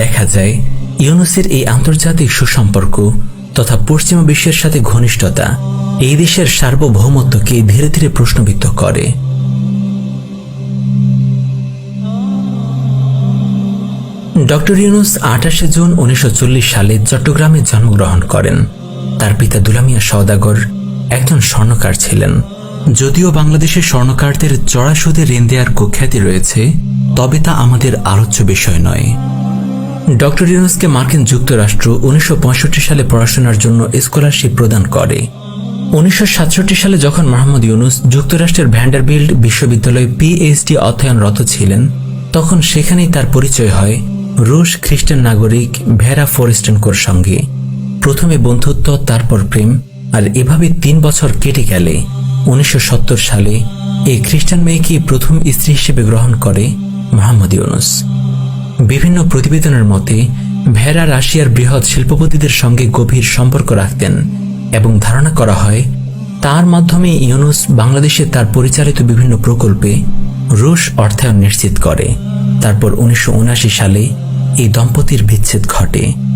দেখা যায়, ইউনুসের এই আন্তর্জাতিক সুসম্পর্ক তথা পশ্চিমা বিশ্বের সাথে ঘনিষ্ঠতা এই দেশের সার্বভৌমত্বকে ধীরে ধীরে প্রশ্নবিদ্ধ করে। ডক্টর ইউনুস আঠাশে জুন উনিশশো চল্লিশ সালে চট্টগ্রামে জন্মগ্রহণ করেন। তার পিতা দুলামিয়া সওদাগর একজন স্বর্ণকার ছিলেন। যদিও বাংলাদেশের স্বর্ণকারদের চড়া সুদে ঋণ দেওয়ার কুখ্যাতি রয়েছে, তবে তা আমাদের আলোচ্য বিষয় নয়। ডক্টর ইউনুসকে মার্কিন যুক্তরাষ্ট্র উনিশশো পঁয়ষট্টি সালে পড়াশোনার জন্য স্কলারশিপ প্রদান করে। উনিশশো সাতষট্টি সালে যখন মোহাম্মদ ইউনুস যুক্তরাষ্ট্রের ভ্যান্ডারবিল্ড বিশ্ববিদ্যালয়ে পিএইচডি অধ্যয়নরত ছিলেন, তখন সেখানেই তার পরিচয় হয় রুশ খ্রিস্টান নাগরিক ভেরা ফরেস্টেনকোর সঙ্গে। প্রথমে বন্ধুত্ব, তারপর প্রেম, আর এভাবে তিন বছর কেটে গেলে উনিশশো সত্তর সালে এই খ্রিস্টান মেয়েকে প্রথম স্ত্রী হিসেবে গ্রহণ করে মোহাম্মদ ইউনুস। বিভিন্ন প্রতিবেদনের মতে ভেরা রাশিয়ার বৃহৎ শিল্পপতিদের সঙ্গে গভীর সম্পর্ক রাখতেন এবং ধারণা করা হয়, তার মাধ্যমে ইউনুস বাংলাদেশে তার পরিচালিত বিভিন্ন প্রকল্পে রুশ অর্থায়ন নিশ্চিত করে। তারপর উনিশশো সালে এই দম্পতির বিচ্ছেদ ঘটে।